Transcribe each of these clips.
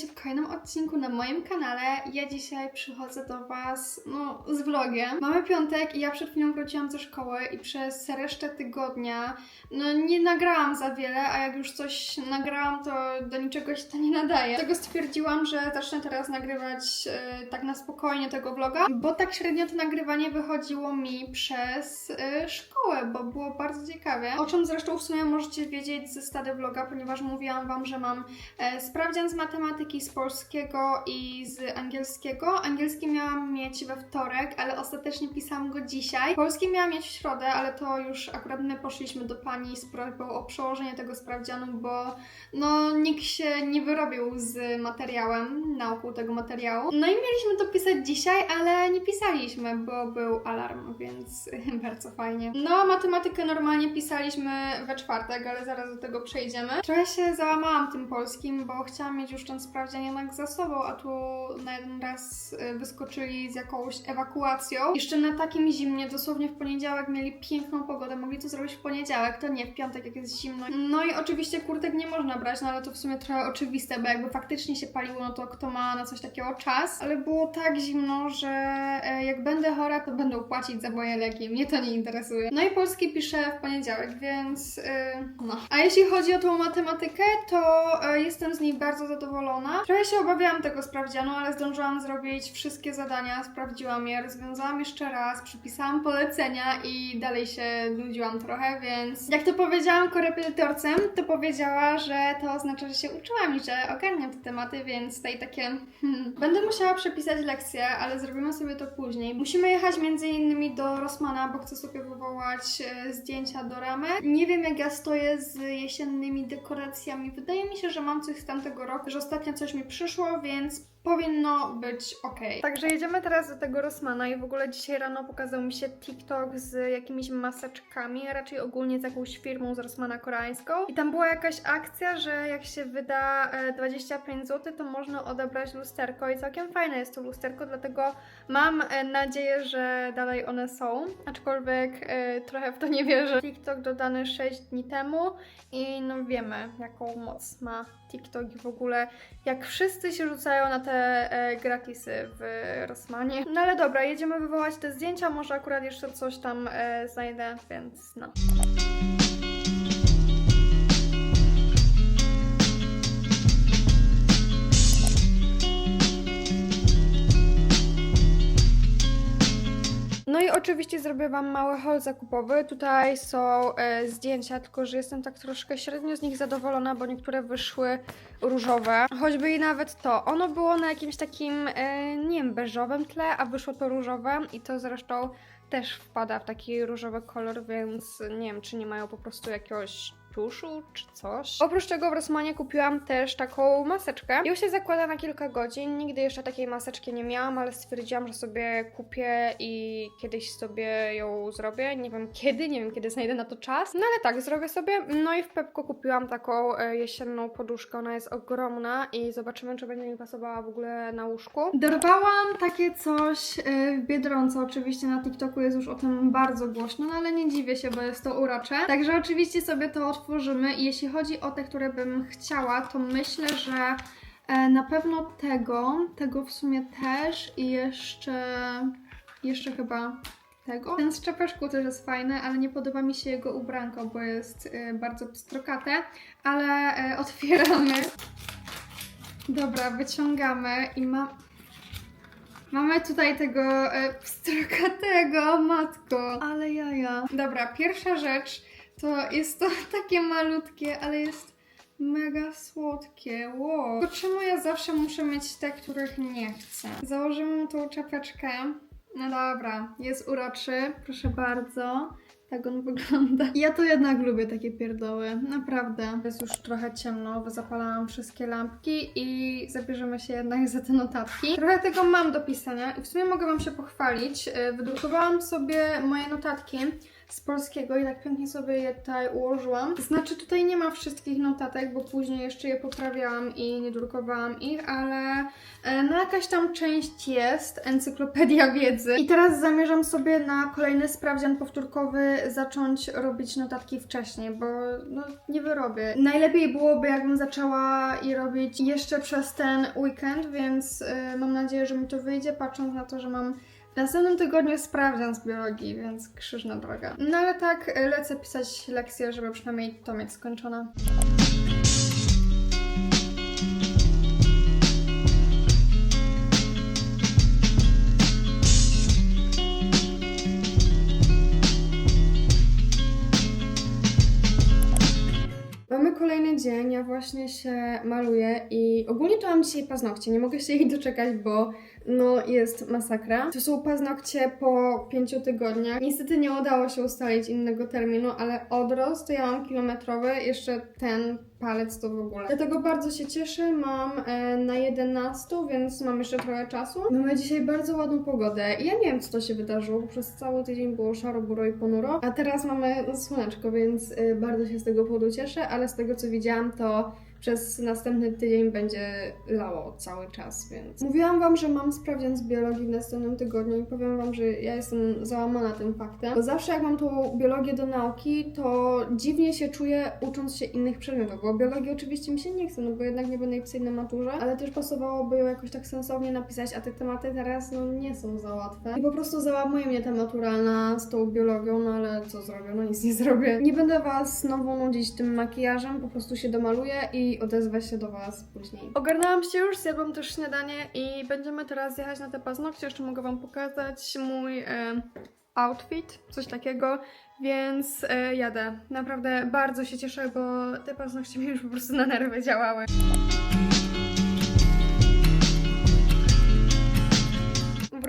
witajcie w kolejnym odcinku na moim kanale. Ja dzisiaj przychodzę do Was, no, z vlogiem. Mamy piątek i ja przed chwilą wróciłam ze szkoły i przez resztę tygodnia, no, nie nagrałam za wiele, a jak już coś nagrałam, to do niczego się to nie nadaje. Dlatego stwierdziłam, że zacznę teraz nagrywać e, tak na spokojnie tego vloga, bo tak średnio to nagrywanie wychodziło mi przez e, szkołę, bo było bardzo ciekawie. O czym zresztą w sumie możecie wiedzieć ze stady vloga, ponieważ mówiłam Wam, że mam e, sprawdzian z matematyki, z polskiego i z angielskiego. Angielski miałam mieć we wtorek, ale ostatecznie pisałam go dzisiaj. Polski miałam mieć w środę, ale to już akurat my poszliśmy do pani z prośbą o przełożenie tego sprawdzianu, bo no nikt się nie wyrobił z materiałem, nauką tego materiału. No i mieliśmy to pisać dzisiaj, ale nie pisaliśmy, bo był alarm, więc bardzo fajnie. No, matematykę normalnie pisaliśmy we czwartek, ale zaraz do tego przejdziemy. Trochę się załamałam tym polskim, bo chciałam mieć już ten sprawdzian jednak za sobą, a tu na jeden raz y, wyskoczyli z jakąś ewakuacją. Jeszcze na takim zimnie, dosłownie w poniedziałek mieli piękną pogodę, mogli to zrobić w poniedziałek, to nie w piątek, jak jest zimno. No i oczywiście kurtek nie można brać, no ale to w sumie trochę oczywiste, bo jakby faktycznie się paliło, no to kto ma na coś takiego czas, ale było tak zimno, że e, jak będę chora, to będę płacić za moje leki, mnie to nie interesuje. No i polski piszę w poniedziałek, więc y, no. A jeśli chodzi o tą matematykę, to e, jestem z niej bardzo zadowolona. Trochę się obawiałam tego sprawdzianu, ale zdążyłam zrobić wszystkie zadania, sprawdziłam je, rozwiązałam jeszcze raz, przypisałam polecenia i dalej się nudziłam trochę, więc jak to powiedziałam korepetytorcem, to powiedziała, że to oznacza, że się uczyłam i że ogarniam te tematy, więc tutaj takie hmm. Będę musiała przepisać lekcje, ale zrobimy sobie to później. Musimy jechać między innymi do Rossmana, bo chcę sobie wywołać e, zdjęcia do ramy. Nie wiem jak ja stoję z jesiennymi dekoracjami. Wydaje mi się, że mam coś z tamtego roku, że ostatnio coś mi przyszło, więc powinno być ok. Także jedziemy teraz do tego Rossmana i w ogóle dzisiaj rano pokazał mi się TikTok z jakimiś maseczkami, raczej ogólnie z jakąś firmą z Rossmana koreańską. I tam była jakaś akcja, że jak się wyda e, 25 zł, to można odebrać lusterko i całkiem fajne jest to lusterko, dlatego mam e, nadzieję, że dalej one są, aczkolwiek e, trochę w to nie wierzę. TikTok dodany 6 dni temu i no wiemy, jaką moc ma TikTok i w ogóle jak wszyscy się rzucają na te e, gratisy w Rossmanie. No ale dobra, jedziemy wywołać te zdjęcia, może akurat jeszcze coś tam e, znajdę, więc no. Oczywiście zrobię Wam mały haul zakupowy. Tutaj są e, zdjęcia, tylko że jestem tak troszkę średnio z nich zadowolona, bo niektóre wyszły różowe. Choćby i nawet to. Ono było na jakimś takim, e, nie wiem, beżowym tle, a wyszło to różowe i to zresztą też wpada w taki różowy kolor, więc nie wiem, czy nie mają po prostu jakiegoś tuszu czy coś. Oprócz tego w Rossmanie kupiłam też taką maseczkę. Ją się zakłada na kilka godzin. Nigdy jeszcze takiej maseczki nie miałam, ale stwierdziłam, że sobie kupię i kiedyś sobie ją zrobię. Nie wiem kiedy, nie wiem kiedy znajdę na to czas. No ale tak, zrobię sobie. No i w Pepko kupiłam taką e, jesienną poduszkę. Ona jest ogromna i zobaczymy, czy będzie mi pasowała w ogóle na łóżku. Dorwałam takie coś e, w Biedronce. Oczywiście na TikToku jest już o tym bardzo głośno, no ale nie dziwię się, bo jest to urocze. Także oczywiście sobie to otworzymy jeśli chodzi o te, które bym chciała, to myślę, że e, na pewno tego, tego w sumie też i jeszcze, jeszcze chyba tego. Ten z też jest fajny, ale nie podoba mi się jego ubranko, bo jest e, bardzo pstrokate, ale e, otwieramy. Dobra, wyciągamy i ma... Mamy tutaj tego pstrokatego, matko. Ale jaja. Dobra, pierwsza rzecz to jest to takie malutkie, ale jest mega słodkie. Wow. Tylko czemu ja zawsze muszę mieć te, których nie chcę? Założymy mu tą czapeczkę. No dobra, jest uroczy, proszę bardzo. Tak on wygląda. Ja to jednak lubię takie pierdoły, naprawdę. Jest już trochę ciemno, bo zapalałam wszystkie lampki i zabierzemy się jednak za te notatki. Trochę tego mam do pisania i w sumie mogę Wam się pochwalić. Yy, Wydrukowałam sobie moje notatki z polskiego i tak pięknie sobie je tutaj ułożyłam. Znaczy tutaj nie ma wszystkich notatek, bo później jeszcze je poprawiałam i nie drukowałam ich, ale e, no jakaś tam część jest, encyklopedia wiedzy. I teraz zamierzam sobie na kolejny sprawdzian powtórkowy zacząć robić notatki wcześniej, bo no nie wyrobię. Najlepiej byłoby jakbym zaczęła je robić jeszcze przez ten weekend, więc e, mam nadzieję, że mi to wyjdzie, patrząc na to, że mam następnym tygodniu sprawdzian z biologii, więc krzyżna droga. No ale tak, lecę pisać lekcje, żeby przynajmniej to mieć skończone. Kolejny dzień, ja właśnie się maluję i ogólnie to mam dzisiaj paznokcie, nie mogę się ich doczekać, bo no jest masakra. To są paznokcie po pięciu tygodniach. Niestety nie udało się ustalić innego terminu, ale odrost to ja mam kilometrowy, jeszcze ten palec to w ogóle. Dlatego bardzo się cieszę, mam e, na 11, więc mam jeszcze trochę czasu. Mamy dzisiaj bardzo ładną pogodę ja nie wiem co to się wydarzyło, przez cały tydzień było szaro, buro i ponuro, a teraz mamy no, słoneczko, więc e, bardzo się z tego powodu cieszę, ale z tego co widziałam to przez następny tydzień będzie lało cały czas, więc... Mówiłam Wam, że mam sprawdzian z biologii w następnym tygodniu i powiem Wam, że ja jestem załamana tym faktem, bo zawsze jak mam tą biologię do nauki, to dziwnie się czuję ucząc się innych przedmiotów, bo biologii oczywiście mi się nie chce, no bo jednak nie będę jej pisać na maturze, ale też pasowałoby ją jakoś tak sensownie napisać, a te tematy teraz no nie są za łatwe. I po prostu załamuje mnie ta maturalna z tą biologią, no ale co zrobię? No nic nie zrobię. Nie będę Was znowu nudzić tym makijażem, po prostu się domaluję i odezwę się do Was później. Ogarnęłam się już, zjadłam też śniadanie i będziemy teraz jechać na te paznokcie. Jeszcze mogę Wam pokazać mój e, outfit, coś takiego, więc e, jadę. Naprawdę bardzo się cieszę, bo te paznokcie mi już po prostu na nerwy działały.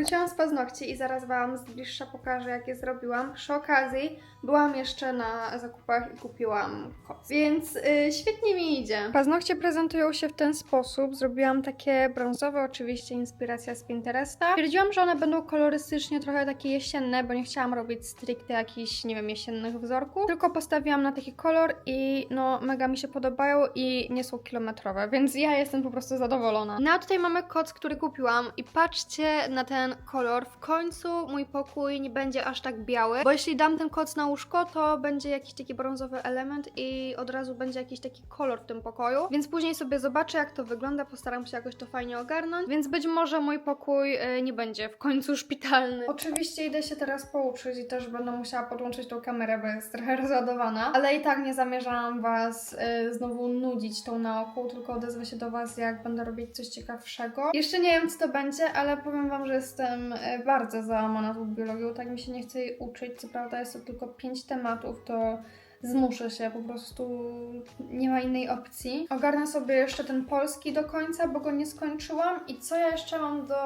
Wróciłam z paznokci i zaraz Wam z bliższa pokażę, jak je zrobiłam. Przy okazji byłam jeszcze na zakupach i kupiłam koc. Więc y, świetnie mi idzie. Paznokcie prezentują się w ten sposób. Zrobiłam takie brązowe, oczywiście inspiracja z Pinteresta. Stwierdziłam, że one będą kolorystycznie trochę takie jesienne, bo nie chciałam robić stricte jakichś, nie wiem, jesiennych wzorków. Tylko postawiłam na taki kolor i no mega mi się podobają i nie są kilometrowe, więc ja jestem po prostu zadowolona. No a tutaj mamy koc, który kupiłam i patrzcie na ten kolor. W końcu mój pokój nie będzie aż tak biały, bo jeśli dam ten koc na łóżko, to będzie jakiś taki brązowy element i od razu będzie jakiś taki kolor w tym pokoju, więc później sobie zobaczę jak to wygląda, postaram się jakoś to fajnie ogarnąć, więc być może mój pokój e, nie będzie w końcu szpitalny. Oczywiście idę się teraz pouczyć i też będę musiała podłączyć tą kamerę, bo jest trochę rozładowana, ale i tak nie zamierzałam Was e, znowu nudzić tą nauką, tylko odezwę się do Was jak będę robić coś ciekawszego. Jeszcze nie wiem co to będzie, ale powiem Wam, że jestem e, bardzo załamana tą biologią, tak mi się nie chce jej uczyć, co prawda jest to tylko pięć tematów, to zmuszę się, po prostu nie ma innej opcji. Ogarnę sobie jeszcze ten polski do końca, bo go nie skończyłam. I co ja jeszcze mam do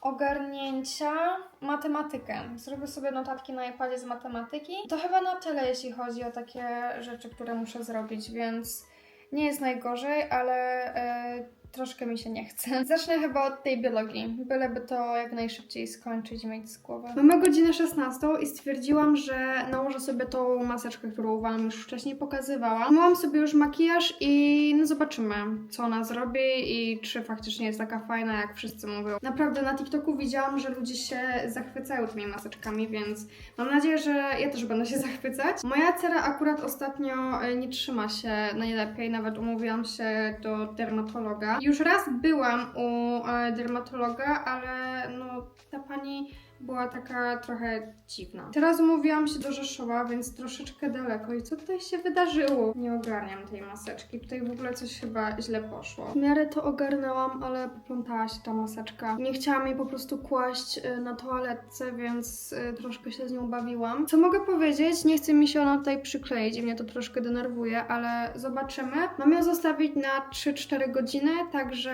ogarnięcia? Matematykę. Zrobię sobie notatki na iPadzie z matematyki. To chyba na tyle, jeśli chodzi o takie rzeczy, które muszę zrobić, więc nie jest najgorzej, ale e, troszkę mi się nie chce. Zacznę chyba od tej biologii, byleby to jak najszybciej skończyć i mieć z głowy. Mamy godzinę 16 i stwierdziłam, że nałożę sobie tą maseczkę, którą Wam już wcześniej pokazywałam. Myłam sobie już makijaż i no zobaczymy, co ona zrobi i czy faktycznie jest taka fajna, jak wszyscy mówią. Naprawdę na TikToku widziałam, że ludzie się zachwycają tymi maseczkami, więc mam nadzieję, że ja też będę się zachwycać. Moja cera akurat ostatnio e, nie trzyma się najlepiej, nawet umówiłam się do dermatologa. Już raz byłam u e, dermatologa, ale no ta pani była taka trochę dziwna. Teraz umówiłam się do Rzeszowa, więc troszeczkę daleko. I co tutaj się wydarzyło? Nie ogarniam tej maseczki. Tutaj w ogóle coś chyba źle poszło. W miarę to ogarnęłam, ale poplątała się ta maseczka. Nie chciałam jej po prostu kłaść y, na toaletce, więc y, troszkę się z nią bawiłam. Co mogę powiedzieć? Nie chce mi się ona tutaj przykleić i mnie to troszkę denerwuje, ale zobaczymy. Mam ją zostawić na 3-4 godziny, także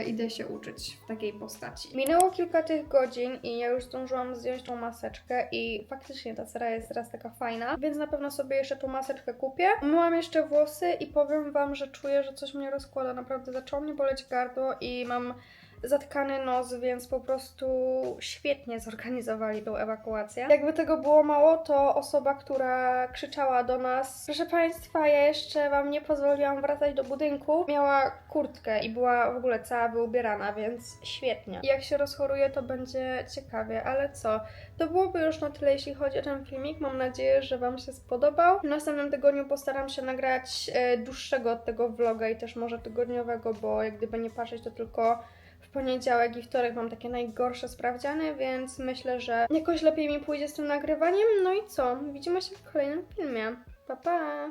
y, idę się uczyć w takiej postaci. Minęło kilka tych godzin i ja już zdążyłam zdjąć tą maseczkę i faktycznie ta cera jest teraz taka fajna, więc na pewno sobie jeszcze tą maseczkę kupię. Myłam jeszcze włosy i powiem Wam, że czuję, że coś mnie rozkłada. Naprawdę zaczęło mnie boleć gardło i mam zatkany nos, więc po prostu świetnie zorganizowali tą ewakuację. Jakby tego było mało, to osoba, która krzyczała do nas, proszę Państwa, ja jeszcze Wam nie pozwoliłam wracać do budynku, miała kurtkę i była w ogóle cała wyubierana, więc świetnie. Jak się rozchoruje, to będzie ciekawie, ale co? To byłoby już na tyle, jeśli chodzi o ten filmik. Mam nadzieję, że Wam się spodobał. W następnym tygodniu postaram się nagrać e, dłuższego od tego vloga i też może tygodniowego, bo jak gdyby nie patrzeć, to tylko w poniedziałek i wtorek mam takie najgorsze sprawdziany, więc myślę, że jakoś lepiej mi pójdzie z tym nagrywaniem. No i co? Widzimy się w kolejnym filmie. Pa pa!